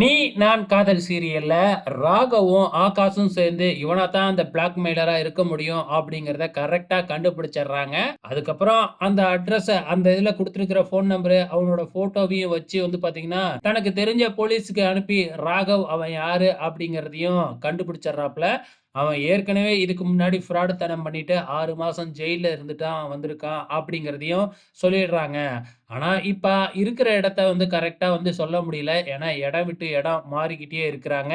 நீ நான் காதல் சீரியல்ல ராகவும் ஆகாஷும் சேர்ந்து இவனா தான் அந்த பிளாக்மெயிலரா இருக்க முடியும் அப்படிங்கிறத கரெக்டா கண்டுபிடிச்சிடுறாங்க. அதுக்கப்புறம் அந்த அட்ரஸ் அந்த இதுல கொடுத்துருக்கிற ஃபோன் நம்பரு அவனோட போட்டோவையும் வச்சு வந்து பாத்தீங்கன்னா தனக்கு தெரிஞ்ச போலீஸுக்கு அனுப்பி ராகவ் அவன் யாரு அப்படிங்கிறதையும் கண்டுபிடிச்சிடுறாப்புல. அவன் ஏற்கனவே இதுக்கு முன்னாடி ஃப்ராடுத்தனம் பண்ணிட்டு ஆறு மாசம் ஜெயிலில் இருந்துட்டான் வந்திருக்கான் அப்படிங்கிறதையும் சொல்லிடுறாங்க. ஆனா இப்ப இருக்கிற இடத்த வந்து கரெக்டா வந்து சொல்ல முடியல. ஏன்னா இடம் விட்டு இடம் மாறிக்கிட்டே இருக்கிறாங்க.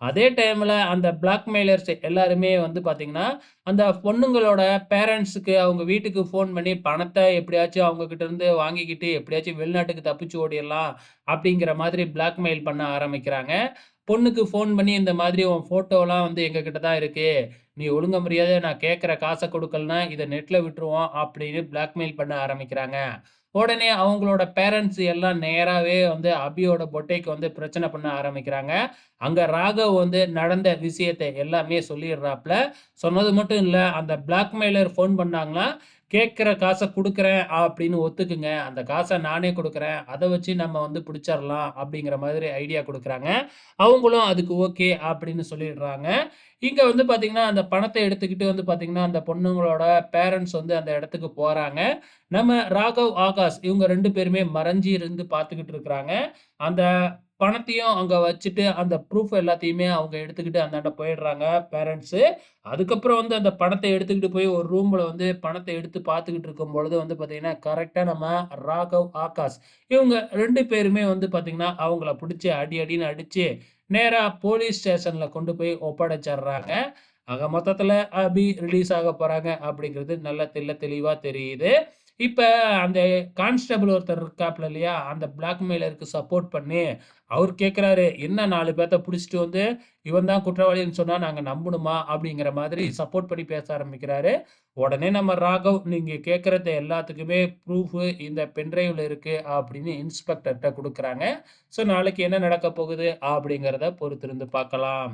அதே டைமில் அந்த பிளாக்மெயிலர்ஸ் எல்லாருமே வந்து பார்த்தீங்கன்னா அந்த பொண்ணுங்களோட பேரண்ட்ஸுக்கு அவங்க வீட்டுக்கு ஃபோன் பண்ணி பணத்தை எப்படியாச்சும் அவங்கக்கிட்ட இருந்து வாங்கிக்கிட்டு எப்படியாச்சும் வெளிநாட்டுக்கு தப்பிச்சு ஓடிடலாம் அப்படிங்கிற மாதிரி பிளாக்மெயில் பண்ண ஆரம்பிக்கிறாங்க பொண்ணுக்கு ஃபோன் பண்ணி இந்த மாதிரி உன் ஃபோட்டோலாம் வந்து எங்ககிட்ட தான் இருக்குது நீ ஒழுங்க முடியாத நான் கேட்குற காசை கொடுக்கலன்னா இதை நெட்டில் விட்டுருவோம் அப்படின்னு பிளாக்மெயில் பண்ண ஆரம்பிக்கிறாங்க. உடனே அவங்களோட பேரண்ட்ஸ் எல்லாம் நேராகவே வந்து அபியோட பொட்டைக்கு வந்து பிரச்சனை பண்ண ஆரம்பிக்கிறாங்க. அங்கே ராகவ் வந்து நடந்த விஷயத்தை எல்லாமே சொல்லிடுறாப்புல சொன்னது மட்டும் இல்லை அந்த பிளாக்மெயிலர் ஃபோன் பண்ணாங்களா கேட்குற காசை கொடுக்குறேன் அப்படின்னு ஒத்துக்குங்க. அந்த காசை நானே கொடுக்குறேன் அதை வச்சு நம்ம வந்து பிடிச்சிடலாம் அப்படிங்கிற மாதிரி ஐடியா கொடுக்குறாங்க அவங்களும் அதுக்கு ஓகே அப்படின்னு சொல்லிடுறாங்க. இங்கே வந்து பார்த்திங்கன்னா அந்த பணத்தை எடுத்துக்கிட்டு வந்து பார்த்திங்கன்னா அந்த பொண்ணுங்களோட பேரண்ட்ஸ் வந்து அந்த இடத்துக்கு போகிறாங்க நம்ம ராகவ், ஆகாஷ் இவங்க ரெண்டு பேருமே மறைஞ்சு இருந்து பார்த்துக்கிட்டு இருக்கிறாங்க. அந்த பணத்தையும் அங்கே வச்சுட்டு, அந்த ப்ரூஃப் எல்லாத்தையுமே அவங்க எடுத்துக்கிட்டு அந்தாண்ட போயிடுறாங்க பேரண்ட்ஸு. அதுக்கப்புறம் வந்து அந்த பணத்தை எடுத்துக்கிட்டு போய் ஒரு ரூமில் வந்து பணத்தை எடுத்து பார்த்துக்கிட்டு இருக்கும் பொழுது வந்து பார்த்திங்கன்னா கரெக்டாக நம்ம ராகவ், ஆகாஷ் இவங்க ரெண்டு பேருமே வந்து பார்த்திங்கன்னா அவங்கள பிடிச்சி அடி அடின்னு அடித்து நேராக போலீஸ் ஸ்டேஷனில் கொண்டு போய் ஒப்படைச்சிட்றாங்க ஆக மொத்தத்தில் அபி ரிலீஸ் ஆக போகிறாங்க அப்படிங்கிறது நல்ல தெல்ல தெளிவாக தெரியுது. இப்போ அந்த கான்ஸ்டபிள் ஒருத்தர் இருக்காப்ல இல்லையா? அந்த பிளாக்மெயிலருக்கு சப்போர்ட் பண்ணி, அவர் கேட்குறாரு "என்ன நாலு பேர்த்த பிடிச்சிட்டு வந்து, இவன் தான் குற்றவாளின்னு சொன்னால் நாங்கள் நம்பணுமா?" அப்படிங்கிற மாதிரி சப்போர்ட் பண்ணி பேச ஆரம்பிக்கிறாரு. உடனே நம்ம ராகவ், நீங்கள் கேட்குறத எல்லாத்துக்குமே ப்ரூஃபு இந்த பென்ட்ரைவில் இருக்குது அப்படின்னு இன்ஸ்பெக்டர்கிட்ட கொடுக்குறாங்க ஸோ நாளைக்கு என்ன நடக்கப் போகுது அப்படிங்கிறத பொறுத்திருந்து பார்க்கலாம்.